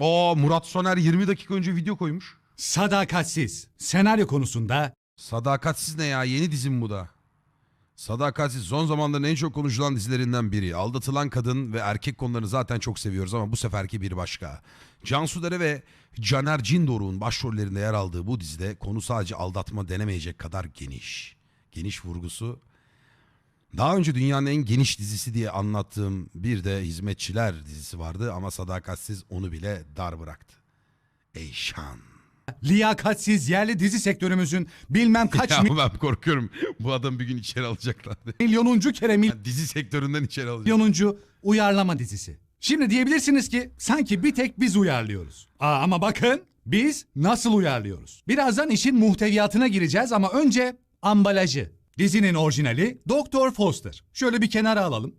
Aa Murat Soner 20 dakika önce video koymuş. Sadakatsiz. Senaryo konusunda Sadakatsiz ne ya? Yeni dizim bu da. Sadakatsiz son zamanların en çok konuşulan dizilerinden biri. Aldatılan kadın ve erkek konularını zaten çok seviyoruz ama bu seferki bir başka. Cansu Dere ve Caner Cindoruk'un başrollerinde yer aldığı bu dizide konu sadece aldatma denemeyecek kadar geniş. Geniş vurgusu. Daha önce dünyanın en geniş dizisi diye anlattığım bir de Hizmetçiler dizisi vardı ama Sadakatsiz onu bile dar bıraktı. Eyşan. liyakatsiz yerli dizi sektörümüzün bilmem kaç Ya ben korkuyorum bu adam bir gün içeri alacaklar diye. milyonuncu kere Dizi sektöründen içeri alacak. milyonuncu uyarlama dizisi. Şimdi diyebilirsiniz ki sanki bir tek biz uyarlıyoruz. Aa, ama bakın biz nasıl uyarlıyoruz? Birazdan işin muhteviyatına gireceğiz ama önce ambalajı. Dizinin orijinali Dr. Foster. Şöyle bir kenara alalım.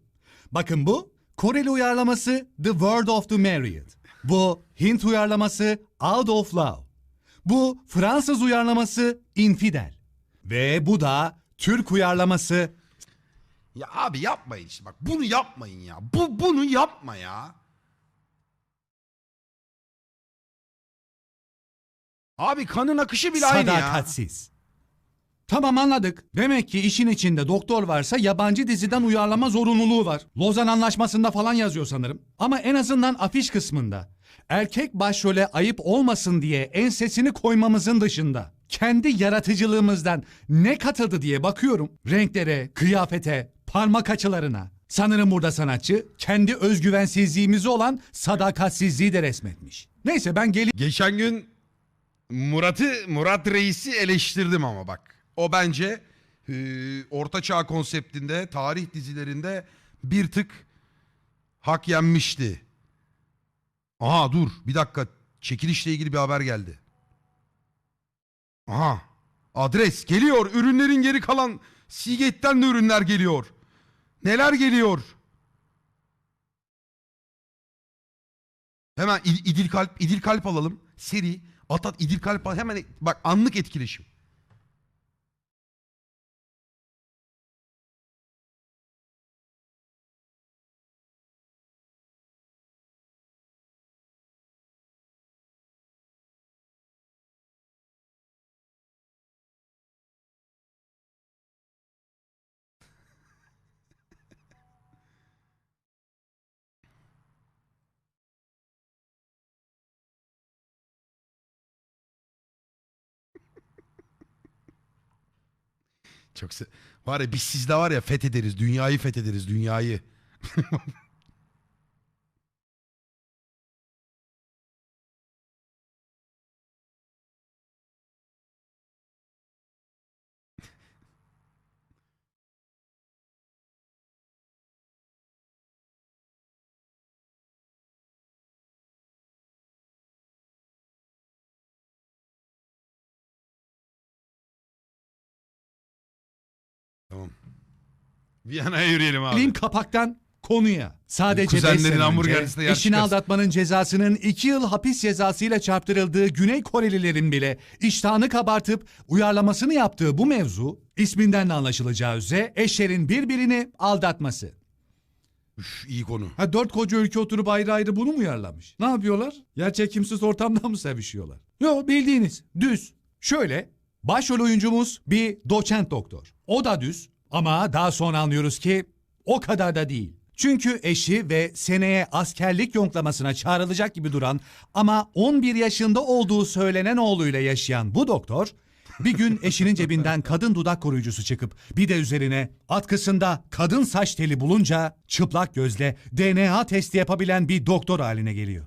Bakın bu Koreli uyarlaması The Word of the Married. Bu Hint uyarlaması Out of Love. Bu Fransız uyarlaması Infidel. Ve bu da Türk uyarlaması Ya abi yapmayın işte bak bunu yapmayın ya. Bu bunu yapma ya. Abi kanın akışı bile aynı ya. Sadakatsiz. Tamam anladık. Demek ki işin içinde doktor varsa yabancı diziden uyarlama zorunluluğu var. Lozan Anlaşması'nda falan yazıyor sanırım. Ama en azından afiş kısmında. Erkek başrole ayıp olmasın diye ensesini koymamızın dışında. Kendi yaratıcılığımızdan ne katıldı diye bakıyorum. Renklere, kıyafete, parmak açılarına. Sanırım burada sanatçı kendi özgüvensizliğimizi olan sadakatsizliği de resmetmiş. Neyse ben geleyim. Geçen gün Murat'ı Murat Reis'i eleştirdim ama bak. O bence e, Orta Çağ konseptinde tarih dizilerinde bir tık hak yenmişti. Aha dur bir dakika çekilişle ilgili bir haber geldi. Aha adres geliyor ürünlerin geri kalan Seagate'den de ürünler geliyor. Neler geliyor? Hemen İd- İdil Kalp, İdil Kalp alalım. Seri. At at İdil Kalp al. Hemen bak anlık etkileşim. Çok se- var ya biz sizde var ya fethederiz. Dünyayı fethederiz. Dünyayı. Tamam. Viyana'ya yürüyelim abi. Geleyim kapaktan konuya. Sadece Kuzenlerin 5 sene hamburgercisinde önce yer eşini çıkarsın. aldatmanın cezasının 2 yıl hapis cezasıyla çarptırıldığı Güney Korelilerin bile iştahını kabartıp uyarlamasını yaptığı bu mevzu isminden de anlaşılacağı üzere eşlerin birbirini aldatması. Üf, iyi konu. Ha dört koca ülke oturup ayrı ayrı bunu mu uyarlamış? Ne yapıyorlar? Yer çekimsiz ortamda mı sevişiyorlar? Yo bildiğiniz düz. Şöyle başrol oyuncumuz bir doçent doktor. O da düz ama daha sonra anlıyoruz ki o kadar da değil. Çünkü eşi ve seneye askerlik yonklamasına çağrılacak gibi duran ama 11 yaşında olduğu söylenen oğluyla yaşayan bu doktor bir gün eşinin cebinden kadın dudak koruyucusu çıkıp bir de üzerine atkısında kadın saç teli bulunca çıplak gözle DNA testi yapabilen bir doktor haline geliyor.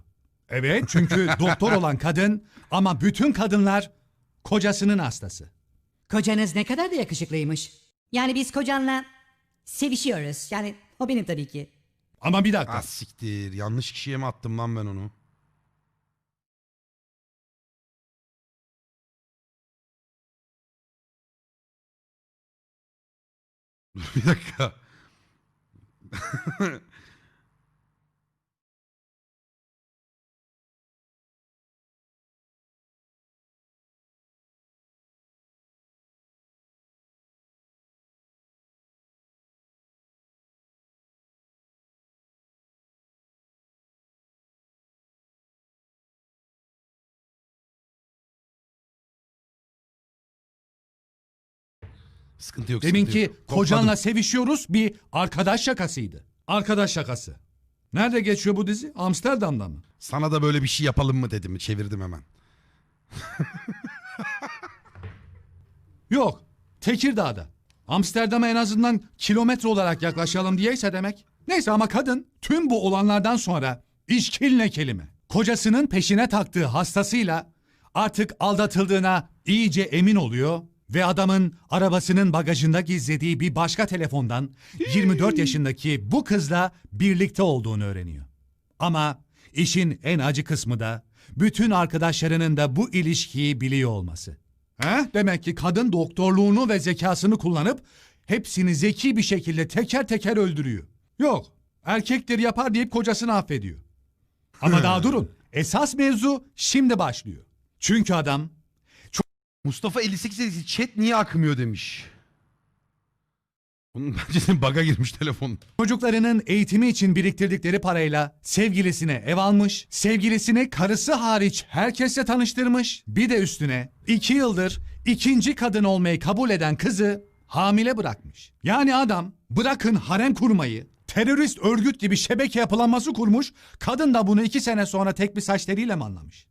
Evet çünkü doktor olan kadın ama bütün kadınlar kocasının hastası. Kocanız ne kadar da yakışıklıymış. Yani biz kocanla sevişiyoruz. Yani o benim tabii ki. Ama bir dakika. Ah siktir. Yanlış kişiye mi attım lan ben onu? Dur bir dakika. Sıkıntı yok. Deminki sıkıntı yok. kocanla sevişiyoruz bir arkadaş şakasıydı. Arkadaş şakası. Nerede geçiyor bu dizi? Amsterdam'da mı? Sana da böyle bir şey yapalım mı dedim. Çevirdim hemen. Yok. Tekirdağ'da. Amsterdam'a en azından kilometre olarak yaklaşalım diyeyse demek. Neyse ama kadın tüm bu olanlardan sonra işkil ne kelime. Kocasının peşine taktığı hastasıyla artık aldatıldığına iyice emin oluyor ve adamın arabasının bagajında gizlediği bir başka telefondan 24 yaşındaki bu kızla birlikte olduğunu öğreniyor. Ama işin en acı kısmı da bütün arkadaşlarının da bu ilişkiyi biliyor olması. He? Demek ki kadın doktorluğunu ve zekasını kullanıp hepsini zeki bir şekilde teker teker öldürüyor. Yok, erkektir yapar deyip kocasını affediyor. Ama daha durun. Esas mevzu şimdi başlıyor. Çünkü adam Mustafa 58 dedisi chat niye akmıyor demiş. Bunun bence baga girmiş telefon. çocuklarının eğitimi için biriktirdikleri parayla sevgilisine ev almış, sevgilisini karısı hariç herkesle tanıştırmış, bir de üstüne iki yıldır ikinci kadın olmayı kabul eden kızı hamile bırakmış. Yani adam bırakın harem kurmayı, terörist örgüt gibi şebeke yapılanması kurmuş, kadın da bunu iki sene sonra tek bir saç teliyle mi anlamış?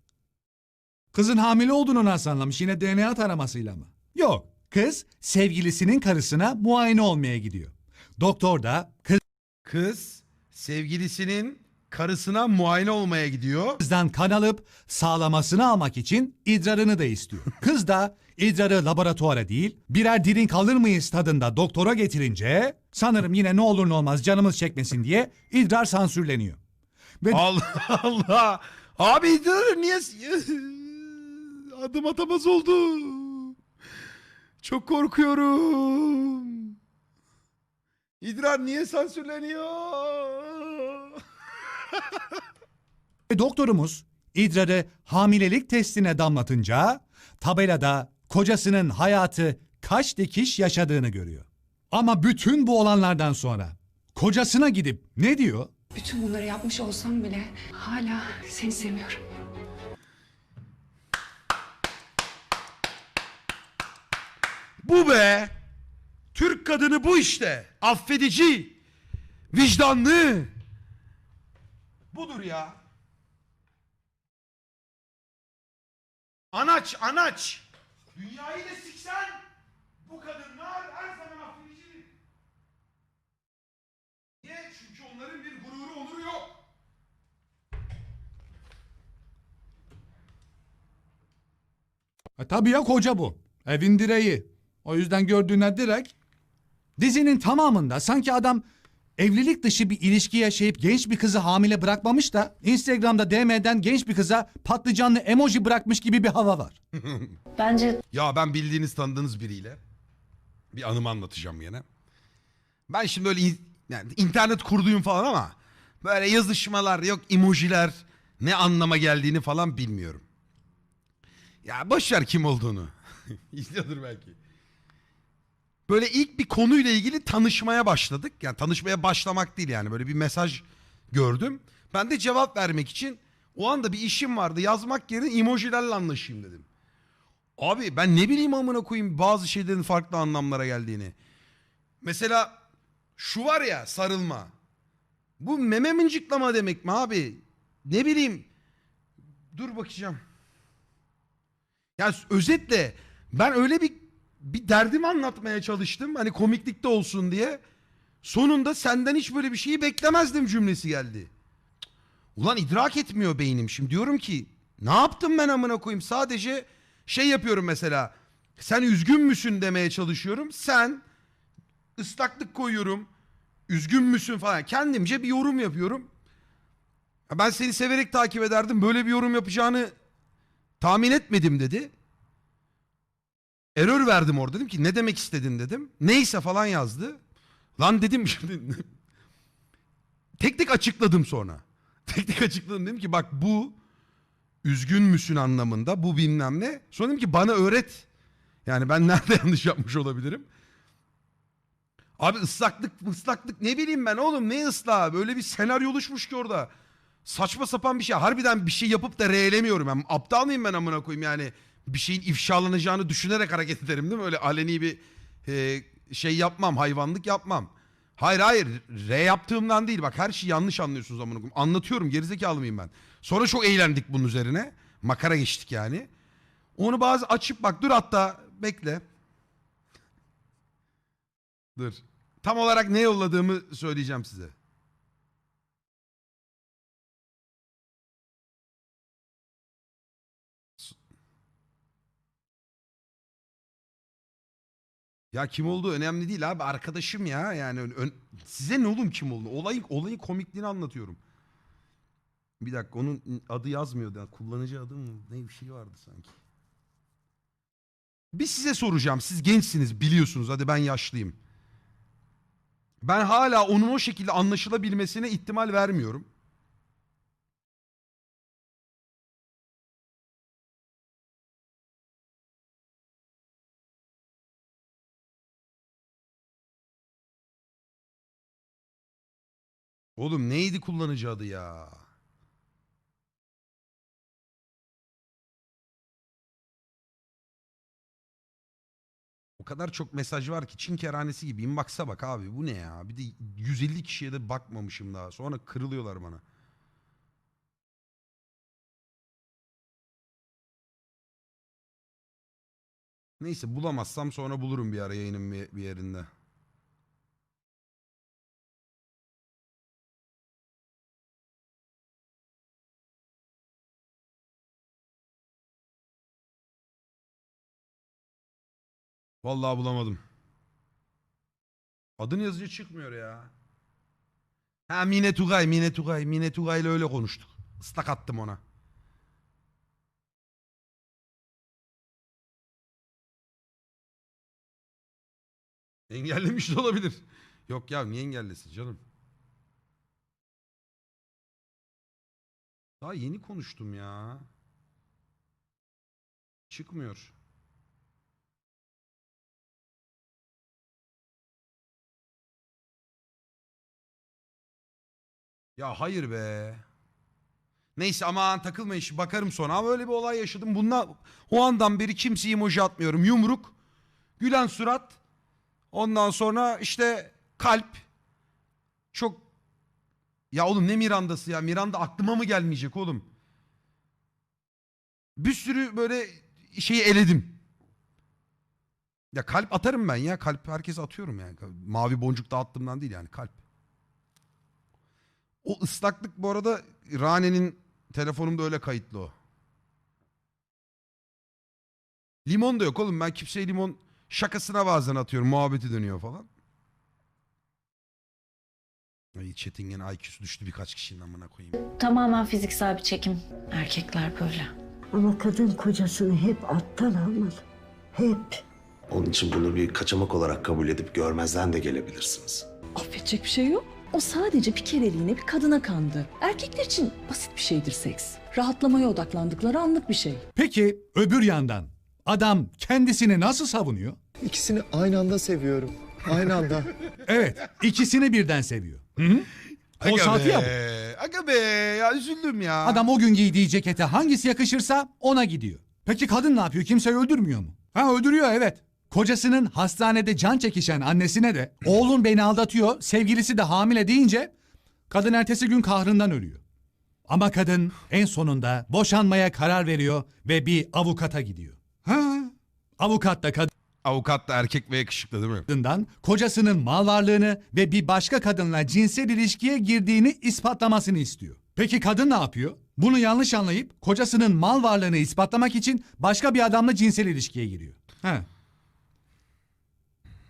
Kızın hamile olduğunu nasıl anlamış? Yine DNA taramasıyla mı? Yok. Kız sevgilisinin karısına muayene olmaya gidiyor. Doktor da Kız sevgilisinin karısına muayene olmaya gidiyor. kızdan kan alıp sağlamasını almak için idrarını da istiyor. Kız da idrarı laboratuvara değil birer drink alır mıyız tadında doktora getirince sanırım yine ne olur ne olmaz canımız çekmesin diye idrar sansürleniyor. Ve Allah Allah. Abi dur niye adım atamaz oldu. Çok korkuyorum. İdrar niye sansürleniyor? doktorumuz idrarı hamilelik testine damlatınca tabelada kocasının hayatı kaç dikiş yaşadığını görüyor. Ama bütün bu olanlardan sonra kocasına gidip ne diyor? Bütün bunları yapmış olsam bile hala seni seviyorum. Bu be. Türk kadını bu işte. Affedici. Vicdanlı. Budur ya. Anaç anaç. Dünyayı da siksen bu kadınlar her zaman affedicidir. Niye? Çünkü onların bir gururu onuru yok. E tabii ya koca bu. Evin direği. O yüzden gördüğüne direkt. Dizinin tamamında sanki adam evlilik dışı bir ilişki yaşayıp genç bir kızı hamile bırakmamış da Instagram'da DM'den genç bir kıza patlıcanlı emoji bırakmış gibi bir hava var. Bence Ya ben bildiğiniz tanıdığınız biriyle bir anımı anlatacağım yine. Ben şimdi öyle in- yani internet kurduyum falan ama böyle yazışmalar yok emojiler ne anlama geldiğini falan bilmiyorum. Ya boş ver kim olduğunu. İzliyordur belki. Böyle ilk bir konuyla ilgili tanışmaya başladık. Yani tanışmaya başlamak değil yani böyle bir mesaj gördüm. Ben de cevap vermek için o anda bir işim vardı. Yazmak yerine emojilerle anlaşayım dedim. Abi ben ne bileyim amına koyayım bazı şeylerin farklı anlamlara geldiğini. Mesela şu var ya sarılma. Bu meme mıncıklama demek mi abi? Ne bileyim. Dur bakacağım. Ya özetle ben öyle bir bir derdimi anlatmaya çalıştım. Hani komiklikte olsun diye. Sonunda senden hiç böyle bir şeyi beklemezdim cümlesi geldi. Ulan idrak etmiyor beynim. Şimdi diyorum ki ne yaptım ben amına koyayım? Sadece şey yapıyorum mesela. Sen üzgün müsün demeye çalışıyorum. Sen ıslaklık koyuyorum. Üzgün müsün falan. Kendimce bir yorum yapıyorum. Ya Ben seni severek takip ederdim. Böyle bir yorum yapacağını tahmin etmedim dedi. Error verdim orada. Dedim ki ne demek istedin dedim. Neyse falan yazdı. Lan dedim şimdi. tek tek açıkladım sonra. Tek tek açıkladım. Dedim ki bak bu üzgün müsün anlamında bu bilmem ne. Sonra dedim ki bana öğret. Yani ben nerede yanlış yapmış olabilirim. Abi ıslaklık ıslaklık ne bileyim ben oğlum ne ıslağı böyle bir senaryo oluşmuş ki orada. Saçma sapan bir şey. Harbiden bir şey yapıp da reelemiyorum. Ben aptal mıyım ben amına koyayım yani. Bir şeyin ifşalanacağını düşünerek hareket ederim değil mi? Öyle aleni bir e, şey yapmam, hayvanlık yapmam. Hayır hayır, R yaptığımdan değil. Bak her şeyi yanlış anlıyorsunuz amına. Anlatıyorum, gerizekalı mıyım ben? Sonra çok eğlendik bunun üzerine. Makara geçtik yani. Onu bazı açıp bak dur hatta bekle. Dur. Tam olarak ne yolladığımı söyleyeceğim size. Ya kim olduğu önemli değil abi. Arkadaşım ya. Yani ön- size ne oğlum kim olduğunu? Olayın olayın komikliğini anlatıyorum. Bir dakika onun adı yazmıyordu. Yani kullanıcı adı mı? Ne bir şey vardı sanki. Bir size soracağım. Siz gençsiniz biliyorsunuz. Hadi ben yaşlıyım. Ben hala onun o şekilde anlaşılabilmesine ihtimal vermiyorum. Oğlum neydi kullanıcı adı ya? O kadar çok mesaj var ki Çin kerhanesi gibi. Inbox'a bak abi bu ne ya? Bir de 150 kişiye de bakmamışım daha. Sonra kırılıyorlar bana. Neyse bulamazsam sonra bulurum bir ara yayının bir, bir yerinde. Vallahi bulamadım. Adını yazınca çıkmıyor ya. Ha Mine Tugay, Mine Tugay. Mine Tugay ile öyle konuştuk. Islak attım ona. Engellemiş de olabilir. Yok ya niye engellesin canım? Daha yeni konuştum ya. Çıkmıyor. Ya hayır be. Neyse aman takılmayın şimdi bakarım sonra ama öyle bir olay yaşadım. Bundan o andan beri kimseye emoji atmıyorum. Yumruk, gülen surat, ondan sonra işte kalp. Çok ya oğlum ne Miranda'sı ya? Miranda aklıma mı gelmeyecek oğlum? Bir sürü böyle şeyi eledim. Ya kalp atarım ben ya. Kalp herkes atıyorum yani. Mavi boncuk dağıttığımdan değil yani kalp. O ıslaklık bu arada Rane'nin telefonumda öyle kayıtlı o. Limon da yok oğlum. Ben kimseye limon şakasına bazen atıyorum. Muhabbeti dönüyor falan. Ay chat'in gene IQ'su düştü birkaç kişinin amına koyayım. Tamamen fiziksel bir çekim. Erkekler böyle. Ama kadın kocasını hep alttan almalı. Hep. Onun için bunu bir kaçamak olarak kabul edip görmezden de gelebilirsiniz. Affedecek bir şey yok. O sadece bir kereliğine bir kadına kandı. Erkekler için basit bir şeydir seks. Rahatlamaya odaklandıkları anlık bir şey. Peki öbür yandan adam kendisini nasıl savunuyor? İkisini aynı anda seviyorum. Aynı anda. Evet, ikisini birden seviyor. Hı hı. O saati ya bu. Aga be ya üzüldüm ya. Adam o gün giydiği cekete hangisi yakışırsa ona gidiyor. Peki kadın ne yapıyor? Kimseyi öldürmüyor mu? Ha öldürüyor evet. Kocasının hastanede can çekişen annesine de oğlun beni aldatıyor, sevgilisi de hamile deyince kadın ertesi gün kahrından ölüyor. Ama kadın en sonunda boşanmaya karar veriyor ve bir avukata gidiyor. Ha? Avukat da Avukat da erkek ve yakışıklı değil mi? kadından kocasının mal varlığını ve bir başka kadınla cinsel ilişkiye girdiğini ispatlamasını istiyor. Peki kadın ne yapıyor? Bunu yanlış anlayıp kocasının mal varlığını ispatlamak için başka bir adamla cinsel ilişkiye giriyor. He.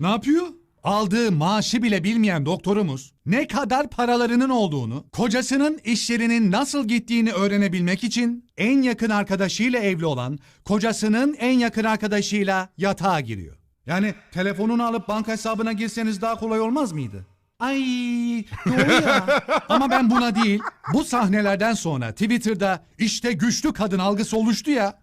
Ne yapıyor? Aldığı maaşı bile bilmeyen doktorumuz ne kadar paralarının olduğunu, kocasının işlerinin nasıl gittiğini öğrenebilmek için en yakın arkadaşıyla evli olan kocasının en yakın arkadaşıyla yatağa giriyor. Yani telefonunu alıp banka hesabına girseniz daha kolay olmaz mıydı? Ay doğru ya. Ama ben buna değil, bu sahnelerden sonra Twitter'da işte güçlü kadın algısı oluştu ya.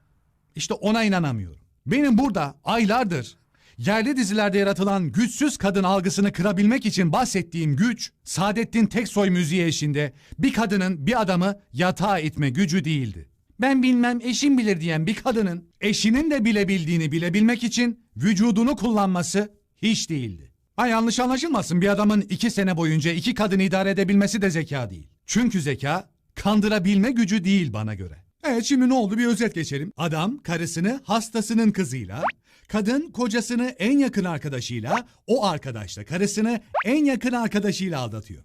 İşte ona inanamıyorum. Benim burada aylardır yerli dizilerde yaratılan güçsüz kadın algısını kırabilmek için bahsettiğim güç, Saadettin Teksoy müziği eşinde bir kadının bir adamı yatağa itme gücü değildi. Ben bilmem eşim bilir diyen bir kadının eşinin de bilebildiğini bilebilmek için vücudunu kullanması hiç değildi. Ha yanlış anlaşılmasın bir adamın iki sene boyunca iki kadını idare edebilmesi de zeka değil. Çünkü zeka kandırabilme gücü değil bana göre. Evet şimdi ne oldu bir özet geçelim. Adam karısını hastasının kızıyla, kadın kocasını en yakın arkadaşıyla, o arkadaş da karısını en yakın arkadaşıyla aldatıyor.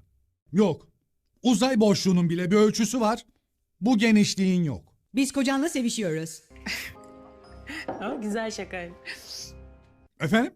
Yok. Uzay boşluğunun bile bir ölçüsü var. Bu genişliğin yok. Biz kocanla sevişiyoruz. güzel şakaydı. Efendim?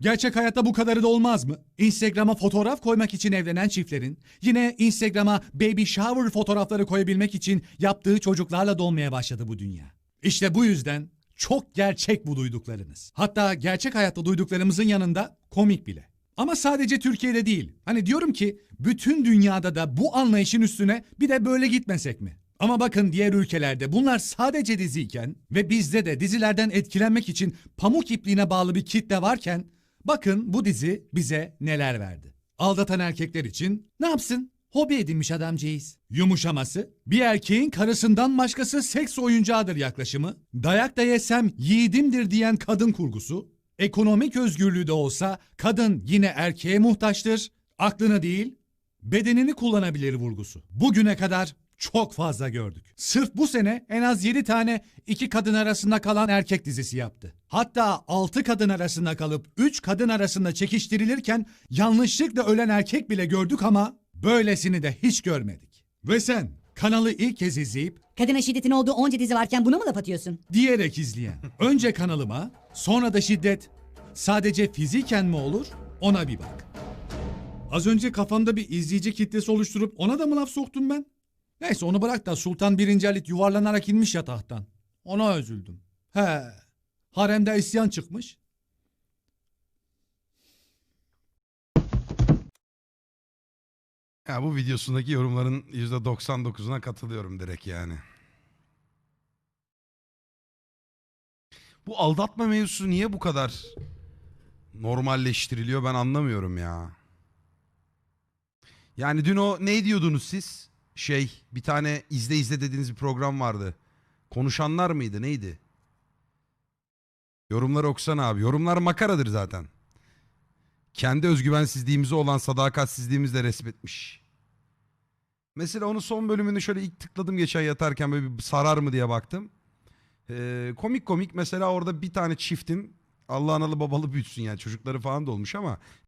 Gerçek hayatta bu kadarı da olmaz mı? Instagram'a fotoğraf koymak için evlenen çiftlerin, yine Instagram'a baby shower fotoğrafları koyabilmek için yaptığı çocuklarla dolmaya başladı bu dünya. İşte bu yüzden çok gerçek bu duyduklarınız. Hatta gerçek hayatta duyduklarımızın yanında komik bile. Ama sadece Türkiye'de değil. Hani diyorum ki bütün dünyada da bu anlayışın üstüne bir de böyle gitmesek mi? Ama bakın diğer ülkelerde bunlar sadece diziyken ve bizde de dizilerden etkilenmek için pamuk ipliğine bağlı bir kitle varken bakın bu dizi bize neler verdi. Aldatan erkekler için ne yapsın? Hobi edinmiş adamcağız. Yumuşaması, bir erkeğin karısından başkası seks oyuncağıdır yaklaşımı, dayak da yesem yiğidimdir diyen kadın kurgusu, ekonomik özgürlüğü de olsa kadın yine erkeğe muhtaçtır, aklını değil bedenini kullanabilir vurgusu. Bugüne kadar çok fazla gördük. Sırf bu sene en az 7 tane iki kadın arasında kalan erkek dizisi yaptı. Hatta 6 kadın arasında kalıp 3 kadın arasında çekiştirilirken yanlışlıkla ölen erkek bile gördük ama böylesini de hiç görmedik. Ve sen kanalı ilk kez izleyip Kadına şiddetin olduğu onca dizi varken buna mı laf atıyorsun? diyerek izleyen. Önce kanalıma, sonra da şiddet sadece fiziken mi olur? Ona bir bak. Az önce kafamda bir izleyici kitlesi oluşturup ona da mı laf soktum ben? Neyse onu bırak da Sultan 1. Halit yuvarlanarak inmiş yatağtan. Ona üzüldüm. He. Haremde isyan çıkmış. Ya bu videosundaki yorumların %99'una katılıyorum direkt yani. Bu aldatma mevzusu niye bu kadar normalleştiriliyor ben anlamıyorum ya. Yani dün o ne diyordunuz siz? Şey bir tane izle izle dediğiniz bir program vardı. Konuşanlar mıydı neydi? Yorumları okusana abi. Yorumlar makaradır zaten. Kendi özgüvensizliğimize olan sadakatsizliğimizi de resmetmiş. Mesela onun son bölümünü şöyle ilk tıkladım geçen yatarken böyle bir sarar mı diye baktım. Ee, komik komik mesela orada bir tane çiftin Allah analı babalı büyütsün yani çocukları falan da olmuş ama